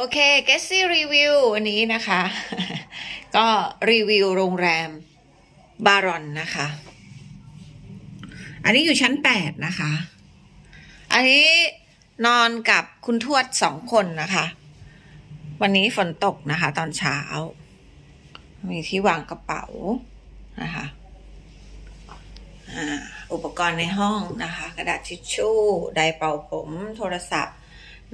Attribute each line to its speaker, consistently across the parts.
Speaker 1: โอเค g e s s y Review วันนี้นะคะ ก็รีวิวโรงแรมบารอนนะคะ อันนี้อยู่ชั้น8นะคะ อันนี้นอนกับคุณทวดสองคนนะคะ วันนี้ฝนตกนะคะ ตอนเช้า มีที่วางกระเป๋านะคะอุปกรณ์ในห้องนะคะ กระดาษทิชชู่ไดร์เป่าผม โทรศัพท์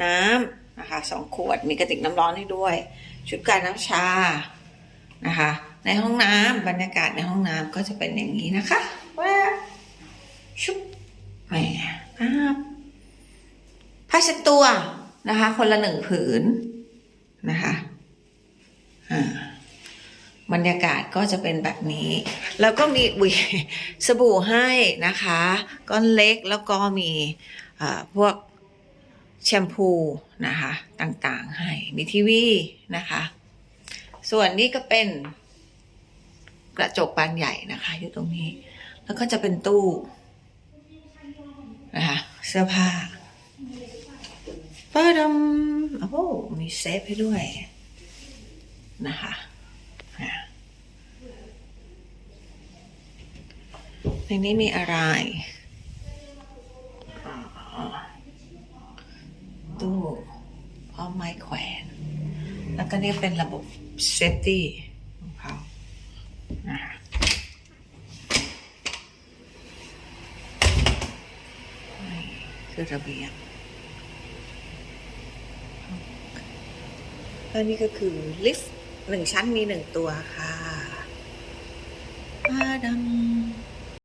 Speaker 1: น้ำ นะคะสองขวดมีกระติกน้ำร้อนให้ด้วย ชุดการน้ำชานะคะ ในห้องน้ำบรรยากาศในห้องน้ำก็จะเป็นอย่างนี้นะคะว่าชุบแหมภาพผ้าเช็ดตัวนะคะ คนละหนึ่งผืนนะคะอ่าบรรยากาศก็จะเป็นแบบนี้ แล้วก็มีอุยสบู่ให้นะคะ ก้อนเล็กแล้วก็มีอ่าพวก แชมพูนะคะต่างๆให้มีทีวีนะคะ ส่วนนี้ก็เป็นกระจกบานใหญ่นะคะ อยู่ตรงนี้ แล้วก็จะเป็นตู้นะคะเสื้อผ้าป้าดำโอ้โหมีเซฟให้ด้วยนะคะในนี้มีอะไร ตู้พร้อมไม้แขวน แล้วก็นี่เป็นระบบเซฟตี้ของเขานี่คือระเบียงแล้วนี่ก็คือลิฟต์หนึ่งชั้นมีหนึ่งตัวค่ะป้าดำ